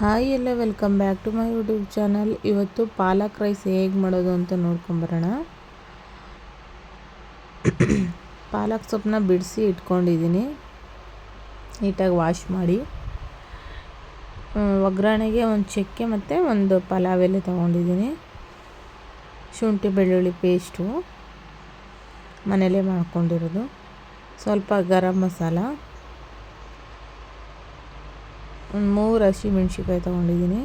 Hi ಎಲ್ಲ, welcome back to my YouTube channel. ಇವತ್ತು palak rice ಹೇಗೆ ಮಾಡೋದು ಅಂತ ನೋಡ್ಕೊಂಬರೋಣ. ಪಾಲಕ್ ಸೊಪ್ಪನ್ನ ಬಿಡಿಸಿ ಇಟ್ಕೊಂಡಿದ್ದೀನಿ. ನೀಟಾಗಿ ವಾಶ್ ಮಾಡಿ. ಒಗ್ಗರಣೆಗೆ ಒಂದು ಚಕ್ಕೆ ಮತ್ತು ಒಂದು ಪಲಾವ್ ಎಲೆ ತೊಗೊಂಡಿದ್ದೀನಿ. ಶುಂಠಿ, ಬೆಳ್ಳುಳ್ಳಿ ಪೇಸ್ಟು ಮನೇಲೇ ಮಾಡ್ಕೊಂಡಿರೋದು. ಸ್ವಲ್ಪ ಗರಂ ಮಸಾಲ. ಮೂರು ಹಸಿ ಮೆಣ್ಸಿನ್ಕಾಯಿ ತೊಗೊಂಡಿದ್ದೀನಿ.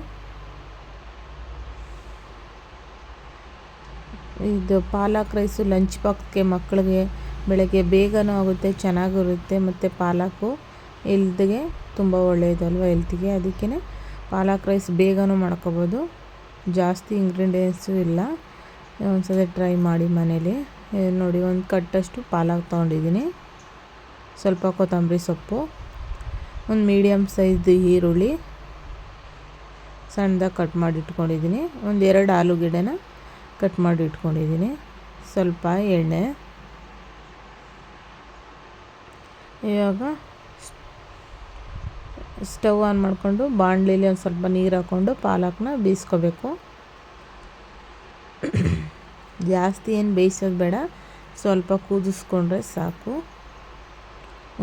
ಇದು ಪಾಲಕ್ ರೈಸು ಲಂಚ್ ಬಾಕ್ಸ್ಗೆ ಮಕ್ಕಳಿಗೆ ಬೆಳಗ್ಗೆ ಬೇಗನೂ ಆಗುತ್ತೆ, ಚೆನ್ನಾಗಿರುತ್ತೆ ಮತ್ತು ಪಾಲಕು ಹೆಲ್ತ್ಗೆ ತುಂಬ ಒಳ್ಳೆಯದಲ್ವ ಹೆಲ್ತಿಗೆ. ಅದಕ್ಕೇ ಪಾಲಕ್ ರೈಸ್ ಬೇಗನೂ ಮಾಡ್ಕೋಬೋದು. ಜಾಸ್ತಿ ಇಂಗ್ರೀಡಿಯೆಂಟ್ಸು ಇಲ್ಲ. ಒಂದ್ಸಲ ಟ್ರೈ ಮಾಡಿ ಮನೇಲಿ. ನೋಡಿ, ಒಂದು ಕಟ್ಟಷ್ಟು ಪಾಲಕ್ ತೊಗೊಂಡಿದ್ದೀನಿ. ಸ್ವಲ್ಪ ಕೊತ್ತಂಬರಿ ಸೊಪ್ಪು. ಒಂದು ಮೀಡಿಯಮ್ ಸೈಜ್ ಈರುಳ್ಳಿ ಸಣ್ಣದಾಗಿ ಕಟ್ ಮಾಡಿ ಇಟ್ಕೊಂಡಿದ್ದೀನಿ. ಒಂದು ಎರಡು ಆಲೂಗೆಡ್ಡೆನ ಕಟ್ ಮಾಡಿ ಇಟ್ಕೊಂಡಿದ್ದೀನಿ. ಸ್ವಲ್ಪ ಎಣ್ಣೆ. ಇವಾಗ ಸ್ಟವ್ ಆನ್ ಮಾಡಿಕೊಂಡು ಬಾಣಲಿಲಿ ಒಂದು ಸ್ವಲ್ಪ ನೀರು ಹಾಕ್ಕೊಂಡು ಪಾಲಕ್ನ ಬೇಯಿಸ್ಕೋಬೇಕು. ಜಾಸ್ತಿ ಏನು ಬೇಯಿಸೋದು ಬೇಡ. ಸ್ವಲ್ಪ ಕುದಿಸ್ಕೊಂಡ್ರೆ ಸಾಕು.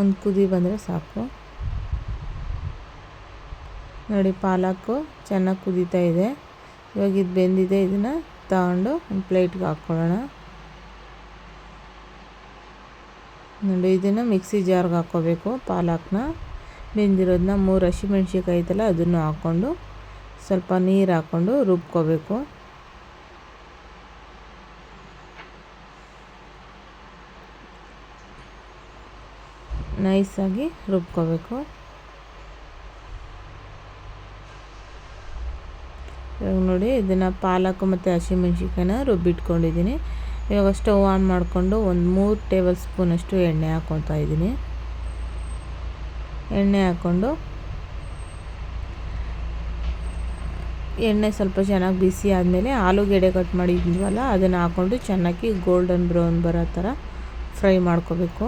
ಒಂದು ಕುದಿ ಬಂದರೆ ಸಾಕು. ನೋಡಿ, ಪಾಲಕ್ಕು ಚೆನ್ನಾಗಿ ಕುದೀತಾ ಇದೆ. ಇವಾಗ ಇದು ಬೆಂದಿದೆ, ಇದನ್ನು ತಗೊಂಡು ಒಂದು ಪ್ಲೇಟ್ಗೆ ಹಾಕ್ಕೊಳ್ಳೋಣ. ನೋಡಿ, ಇದನ್ನು ಮಿಕ್ಸಿ ಜಾರ್ಗೆ ಹಾಕ್ಕೋಬೇಕು ಪಾಲಕ್ನ. ಬೆಂದಿರೋದನ್ನ ಮೂರು ಹಸಿಮೆಣ್ಸಿಕಾಯಿ ಐತಲ್ಲ ಅದನ್ನು ಹಾಕ್ಕೊಂಡು ಸ್ವಲ್ಪ ನೀರು ಹಾಕ್ಕೊಂಡು ರುಬ್ಕೋಬೇಕು. ನೈಸಾಗಿ ರುಬ್ಕೋಬೇಕು. ಇವಾಗ ನೋಡಿ, ಇದನ್ನು ಪಾಲಕ್ ಮತ್ತು ಹಸಿಮೆಣ್ಸಿಕಾಯಿನ ರುಬ್ಬಿಟ್ಕೊಂಡಿದ್ದೀನಿ. ಇವಾಗ ಸ್ಟವ್ ಆನ್ ಮಾಡಿಕೊಂಡು ಒಂದು ಮೂರು ಟೇಬಲ್ ಸ್ಪೂನಷ್ಟು ಎಣ್ಣೆ ಹಾಕ್ಕೊತಾ ಇದ್ದೀನಿ. ಎಣ್ಣೆ ಹಾಕ್ಕೊಂಡು ಎಣ್ಣೆ ಸ್ವಲ್ಪ ಚೆನ್ನಾಗಿ ಬಿಸಿ ಆದಮೇಲೆ ಆಲೂಗೆಡ್ಡೆ ಕಟ್ ಮಾಡಿದ್ವಲ್ಲ, ಅದನ್ನು ಹಾಕ್ಕೊಂಡು ಚೆನ್ನಾಗಿ ಗೋಲ್ಡನ್ ಬ್ರೌನ್ ಬರೋ ಥರ ಫ್ರೈ ಮಾಡ್ಕೋಬೇಕು.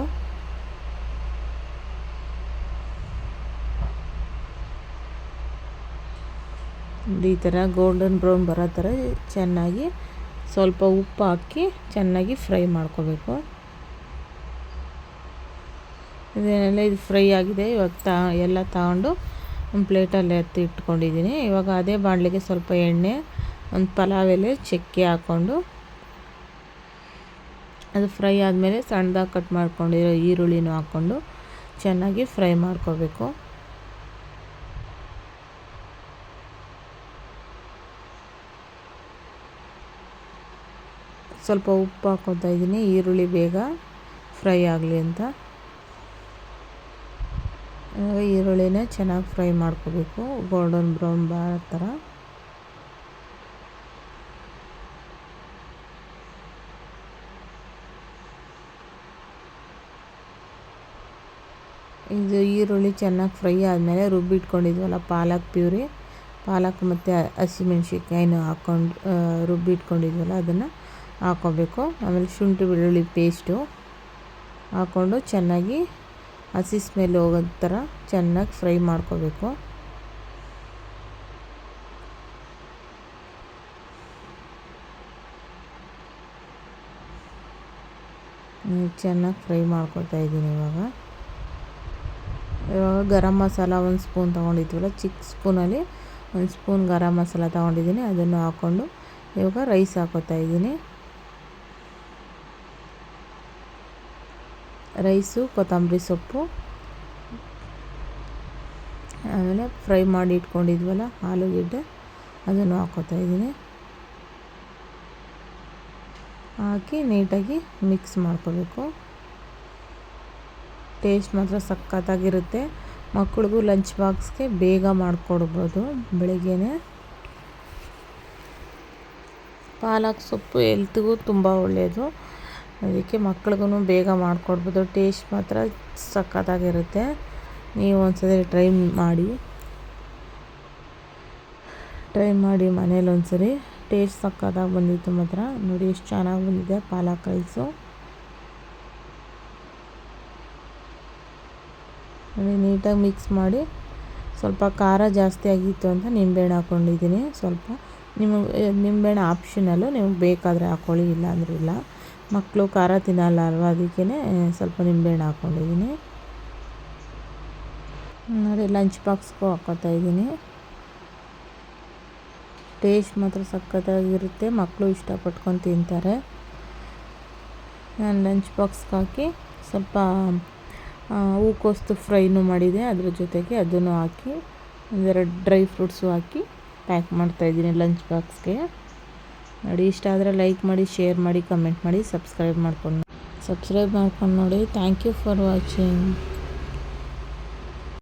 ಈ ಥರ ಗೋಲ್ಡನ್ ಬ್ರೌನ್ ಬರೋ ಥರ ಚೆನ್ನಾಗಿ ಸ್ವಲ್ಪ ಉಪ್ಪು ಹಾಕಿ ಚೆನ್ನಾಗಿ ಫ್ರೈ ಮಾಡ್ಕೋಬೇಕು. ಇದನ್ನೆಲ್ಲ ಇದು ಫ್ರೈ ಆಗಿದೆ. ಇವಾಗ ತಾ ಎಲ್ಲ ತಗೊಂಡು ಒಂದು ಪ್ಲೇಟಲ್ಲಿ ಎತ್ತಿ ಇಟ್ಕೊಂಡಿದ್ದೀನಿ. ಇವಾಗ ಅದೇ ಬಾಣಲಿಗೆ ಸ್ವಲ್ಪ ಎಣ್ಣೆ, ಒಂದು ಪಲಾವ್ ಎಲೆ, ಚಕ್ಕೆ ಹಾಕ್ಕೊಂಡು ಅದು ಫ್ರೈ ಆದಮೇಲೆ ಸಣ್ಣದಾಗಿ ಕಟ್ ಮಾಡ್ಕೊಂಡಿರೋ ಈರುಳ್ಳಿನೂ ಹಾಕ್ಕೊಂಡು ಚೆನ್ನಾಗಿ ಫ್ರೈ ಮಾಡ್ಕೋಬೇಕು. ಸ್ವಲ್ಪ ಉಪ್ಪು ಹಾಕ್ಕೊತಾ ಇದ್ದೀನಿ. ಈರುಳ್ಳಿ ಬೇಗ ಫ್ರೈ ಆಗಲಿ ಅಂತ. ಈರುಳ್ಳಿನೇ ಚೆನ್ನಾಗಿ ಫ್ರೈ ಮಾಡ್ಕೋಬೇಕು. ಗೋಲ್ಡನ್ ಬ್ರೌನ್ ಬಾರ ಥರ ಇದು ಈರುಳ್ಳಿ ಚೆನ್ನಾಗಿ ಫ್ರೈ ಆದಮೇಲೆ ರುಬ್ಬಿಟ್ಕೊಂಡಿದ್ವಲ್ಲ ಪಾಲಕ್ ಪ್ಯೂರಿ. ಪಾಲಕ್ ಮತ್ತು ಹಸಿಮೆಣ್ಸಿನ್ಕಾಯಿನೂ ಹಾಕ್ಕೊಂಡು ರುಬ್ಬಿಟ್ಕೊಂಡಿದ್ವಲ್ಲ ಅದನ್ನು ಹಾಕ್ಕೋಬೇಕು ಆಮೇಲೆ ಶುಂಠಿ ಬೆಳ್ಳುಳ್ಳಿ ಪೇಸ್ಟು ಹಾಕ್ಕೊಂಡು ಚೆನ್ನಾಗಿ ಹಸಿ ಸ್ಮೆಲ್ ಹೋಗೋ ಥರ ಚೆನ್ನಾಗಿ ಫ್ರೈ ಮಾಡ್ಕೋಬೇಕು. ಚೆನ್ನಾಗಿ ಫ್ರೈ ಮಾಡ್ಕೊಳ್ತಾ ಇದ್ದೀನಿ ಇವಾಗ. ಇವಾಗ ಗರಂ ಮಸಾಲ ಒಂದು ಸ್ಪೂನ್ ತೊಗೊಂಡಿದ್ವಲ್ಲ ಚಿಕ್ಕ ಸ್ಪೂನಲ್ಲಿ ಒಂದು ಸ್ಪೂನ್ ಗರಂ ಮಸಾಲ ತೊಗೊಂಡಿದ್ದೀನಿ. ಅದನ್ನು ಹಾಕ್ಕೊಂಡು ಇವಾಗ ರೈಸ್ ಹಾಕೋತಾ ಇದ್ದೀನಿ. ರೈಸು, ಕೊತ್ತಂಬರಿ ಸೊಪ್ಪು. ಆಮೇಲೆ ಫ್ರೈ ಮಾಡಿ ಇಟ್ಕೊಂಡಿದ್ವಲ್ಲ, ಆಲೂಗೆಡ್ಡೆ. ಅದನ್ನು ಹಾಕೋತಾ ಇದ್ದೀನಿ. ಹಾಕಿ ನೀಟಾಗಿ ಮಿಕ್ಸ್ ಮಾಡ್ಕೋಬೇಕು. ಟೇಸ್ಟ್ ಮಾತ್ರ ಸಖತ್ತಾಗಿರುತ್ತೆ. ಮಕ್ಕಳಿಗೂ ಲಂಚ್ ಬಾಕ್ಸ್ಗೆ ಬೇಗ ಮಾಡಿಕೊಡ್ಬೋದು ಬೆಳಿಗ್ಗೆನೆ. ಪಾಲಕ್ ಸೊಪ್ಪು ಎಲ್ತಿಗೂ ತುಂಬ ಒಳ್ಳೆಯದು ಅದಕ್ಕೆ ಮಕ್ಳಿಗೂ ಬೇಗ ಮಾಡಿಕೊಡ್ಬೋದು. ಟೇಸ್ಟ್ ಮಾತ್ರ ಸಖತ್ತಾಗಿರುತ್ತೆ. ನೀವು ಒಂದ್ಸರಿ ಟ್ರೈ ಮಾಡಿ. ಟ್ರೈ ಮಾಡಿ ಮನೇಲಿ ಒಂದ್ಸರಿ. ಟೇಸ್ಟ್ ಸಕ್ಕತ್ತಾಗಿ ಬಂದಿತ್ತು ಮಾತ್ರ. ನೋಡಿ ಎಷ್ಟು ಚೆನ್ನಾಗಿ ಬಂದಿದೆ ಪಾಲಕ್ ರೈಸು. ನೋಡಿ ನೀಟಾಗಿ ಮಿಕ್ಸ್ ಮಾಡಿ ಸ್ವಲ್ಪ ಖಾರ ಜಾಸ್ತಿ ಆಗಿತ್ತು ಅಂತ ನಿಂಬೆಹಣ್ಣು ಹಾಕ್ಕೊಂಡಿದ್ದೀನಿ ಸ್ವಲ್ಪ ನಿಮಗೆ, ನಿಂಬೆಹಣ್ಣು ಆಪ್ಷನಲ್ಲು ನಿಮಗೆ ಬೇಕಾದರೆ ಹಾಕ್ಕೊಳ್ಳಿ ಇಲ್ಲ ಇಲ್ಲ. ಮಕ್ಕಳು ಖಾರ ತಿನ್ನಲ್ಲ ಅಲ್ವಾ? ಅದಕ್ಕೇ ಸ್ವಲ್ಪ ನಿಂಬೆಹಣ್ಣು ಹಾಕ್ಕೊಂಡಿದ್ದೀನಿ ನೋಡಿ ಲಂಚ್ ಬಾಕ್ಸ್ಗೂ ಹಾಕೋತಾ ಇದ್ದೀನಿ. ಟೇಸ್ಟ್ ಮಾತ್ರ ಸಖತ್ತಾಗಿರುತ್ತೆ. ಮಕ್ಕಳು ಇಷ್ಟಪಟ್ಕೊಂಡು ತಿಂತಾರೆ. ನಾನು ಲಂಚ್ ಬಾಕ್ಸ್ಗೆ ಹಾಕಿ ಸ್ವಲ್ಪ ಹೂಕೋಸ್ತು ಫ್ರೈನೂ ಮಾಡಿದೆ. ಅದ್ರ ಜೊತೆಗೆ ಅದನ್ನು ಹಾಕಿ ಒಂದೆರಡು ಡ್ರೈ ಫ್ರೂಟ್ಸು ಹಾಕಿ ಪ್ಯಾಕ್ ಮಾಡ್ತಾಯಿದ್ದೀನಿ ಲಂಚ್ ಬಾಕ್ಸ್ಗೆ ನೋಡಿ, ಇಷ್ಟ ಆದರೆ ಲೈಕ್ ಮಾಡಿ ಶೇರ್ ಮಾಡಿ ಕಮೆಂಟ್ ಮಾಡಿ ಸಬ್ಸ್ಕ್ರೈಬ್ ಮಾಡ್ಕೊಂಡು. ಸಬ್ಸ್ಕ್ರೈಬ್ ಮಾಡ್ಕೊಂಡು ನೋಡಿ. Thank you for watching